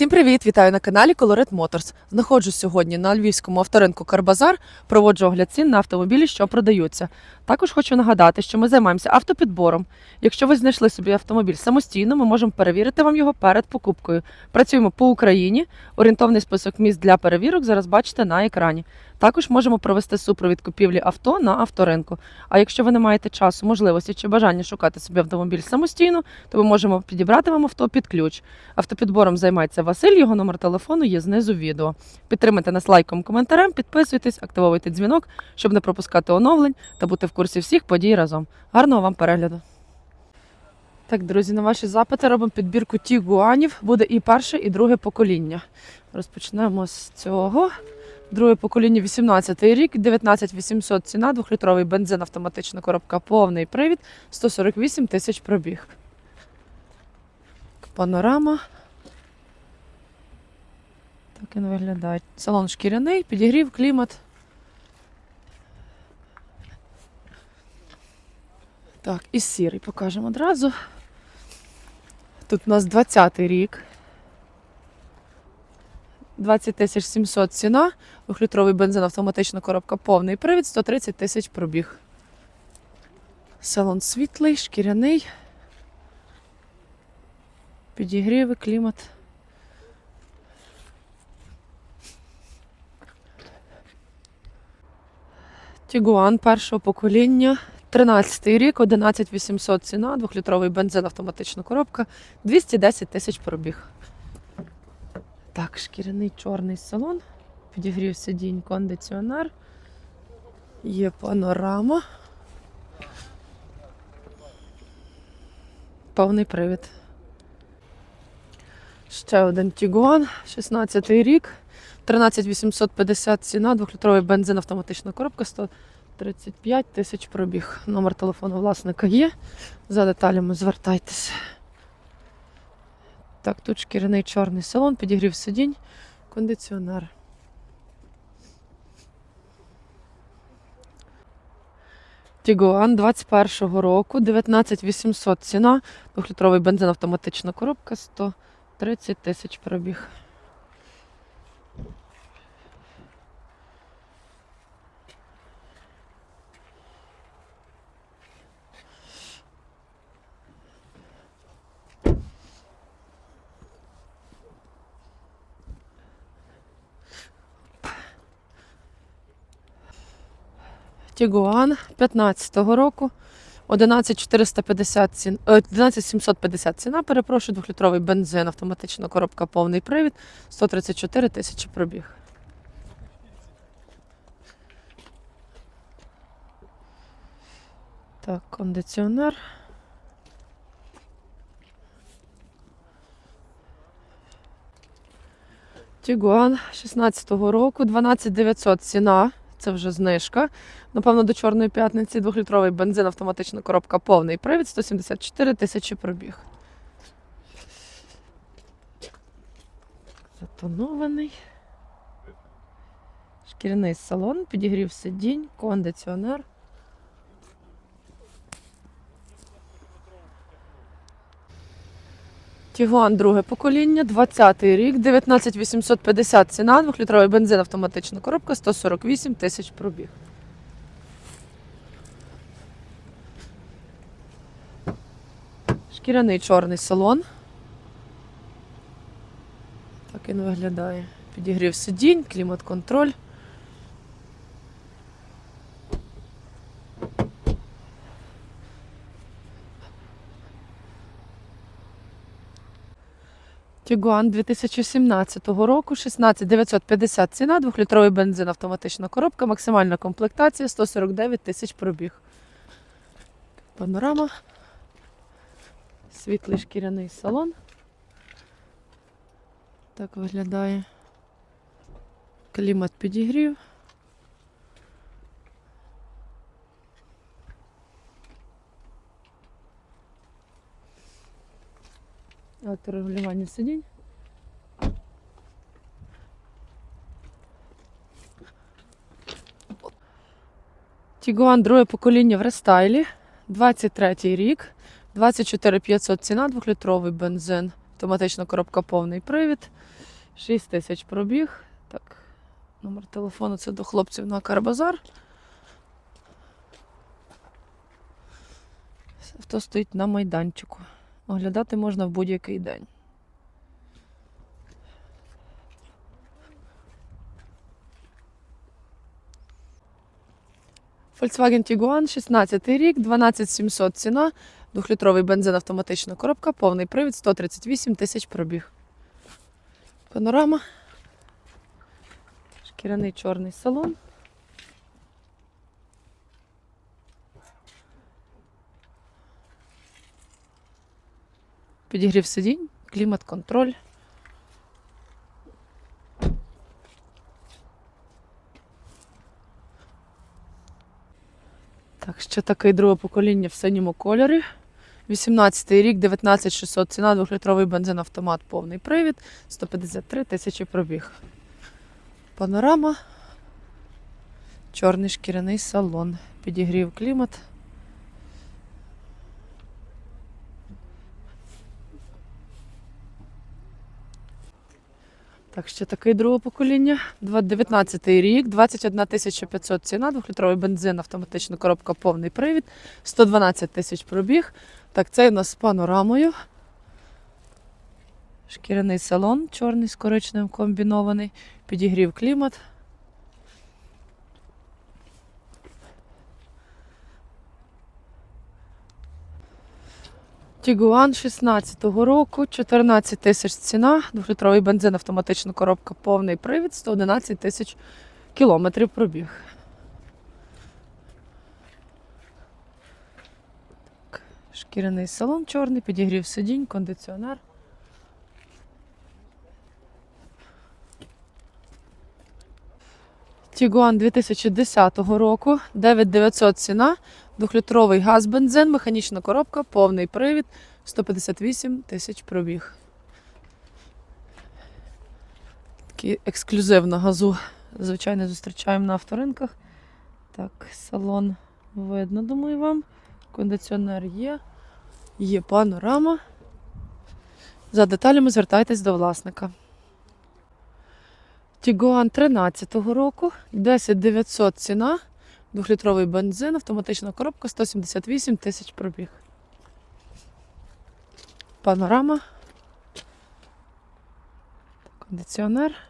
Всім привіт! Вітаю на каналі Colored Motors. Знаходжусь сьогодні на львівському авторинку Карбазар. Проводжу огляд цін на автомобілі, що продаються. Також хочу нагадати, що ми займаємося автопідбором. Якщо ви знайшли собі автомобіль самостійно, ми можемо перевірити вам його перед покупкою. Працюємо по Україні. Орієнтовний список міст для перевірок зараз бачите на екрані. Також можемо провести супровід купівлі авто на авторинку. А якщо ви не маєте часу, можливості чи бажання шукати собі автомобіль самостійно, то ми можемо підібрати вам авто під ключ. Автопідбором займається Василь, його номер телефону є знизу відео. Підтримайте нас лайком, коментарем, підписуйтесь, активовуйте дзвінок, щоб не пропускати оновлень та бути в курсі всіх подій разом. Гарного вам перегляду! Так, друзі, на ваші запити робимо підбірку тігуанів. Буде і перше, і друге покоління. Розпочнемо з цього. Друге покоління 18 рік, 19800 ціна, двохлітровий бензин, автоматична коробка, повний привід, 148 тисяч пробіг. Панорама. Так він виглядає. Салон шкіряний, підігрів, клімат. Так, і сірий покажемо одразу. Тут у нас 20-й рік. 20 тисяч 700 ціна. Двохлітровий бензин, автоматична коробка, повний привід, 130 тисяч пробіг. Салон світлий, шкіряний. Підігріви, клімат. Тігуан першого покоління. 13 рік, 11800 ціна, двохлітровий бензин, автоматична коробка, 210 тисяч пробіг. Так, шкіряний чорний салон. Підігрів сидінь, кондиціонер. Є панорама. Повний привід. Ще один Тігуан, 16 рік, 13850 ціна, двохлітровий бензин, автоматична коробка, 135 тисяч пробіг. Номер телефону власника є. За деталями звертайтеся. Так, тут шкіряний чорний салон, підігрів сидінь, кондиціонер. Тігуан 21-го року, 19800 ціна, двохлітровий бензин, автоматична коробка, 130 тисяч пробіг. Тігуан 15-го року. 11450 цін, е, 11750 ціна, перепрошую, двохлітровий бензин, автоматична коробка, повний привід, 134 тисячі пробіг. Так, кондиціонер. Тігуан 16-го року, 12900 ціна. Це вже знижка. Напевно, до Чорної п'ятниці двохлітровий бензин, автоматична коробка, повний привід, 174 тисячі пробіг. Затонований. Шкіряний салон, підігрів сидінь, кондиціонер. Тігуан друге покоління, 20-й рік, 19850 ціна, двохлітровий бензин, автоматична коробка, 148 тисяч пробіг. Шкіряний чорний салон. Так він виглядає. Підігрів сидінь, клімат-контроль. Тігуан 2017 року, 16950 ціна, двохлітровий бензин, автоматична коробка, максимальна комплектація, 149 тисяч пробіг. Панорама. Світлий шкіряний салон. Так виглядає. Клімат підігрів. Електрорегулювання сидінь. Тігуан друге покоління в рестайлі. 23 рік. 24 500 ціна, двохлітровий бензин. Автоматична коробка повний привід. 6 тисяч пробіг. Так, номер телефону це до хлопців на Карбазар. Авто стоїть на майданчику. Оглядати можна в будь-який день. Volkswagen Tiguan, 16 рік, 12700 ціна, двохлітровий бензин, автоматична коробка, повний привід, 138 тисяч пробіг. Панорама. Шкіряний чорний салон. Підігрів сидінь, клімат-контроль. Так, ще такий друге покоління в синьому кольорі. 18 рік, 19600 ціна, 2-літровий бензин автомат, повний привід, 153 тисячі пробіг. Панорама. Чорний шкіряний салон. Підігрів клімат. Так, ще такий друге покоління. 19 рік, 21 500 ціна, 2-літровий бензин, автоматична коробка, повний привід, 112 тисяч пробіг. Так, цей у нас з панорамою. Шкіряний салон, чорний з коричневим комбінований, підігрів клімат. Тігуан 16-го року, 14 тисяч ціна, 2-літровий бензин, автоматична коробка, повний привід, 111 тисяч кілометрів пробіг. Так, Шкіряний салон чорний, підігрів сидінь, кондиціонер. Тігуан 2010 року, 9900 ціна, 2-літровий газ, бензин, механічна коробка, повний привід, 158 тисяч пробіг. Такий ексклюзив на газу. Звичайно, зустрічаємо на авторинках. Так, салон видно, думаю, вам. Кондиціонер є. Є панорама. За деталями звертайтесь до власника. Тігуан 13-го року, 10 900 ціна, 2-літровий бензин, автоматична коробка, 178 тисяч пробіг. Панорама. Кондиціонер.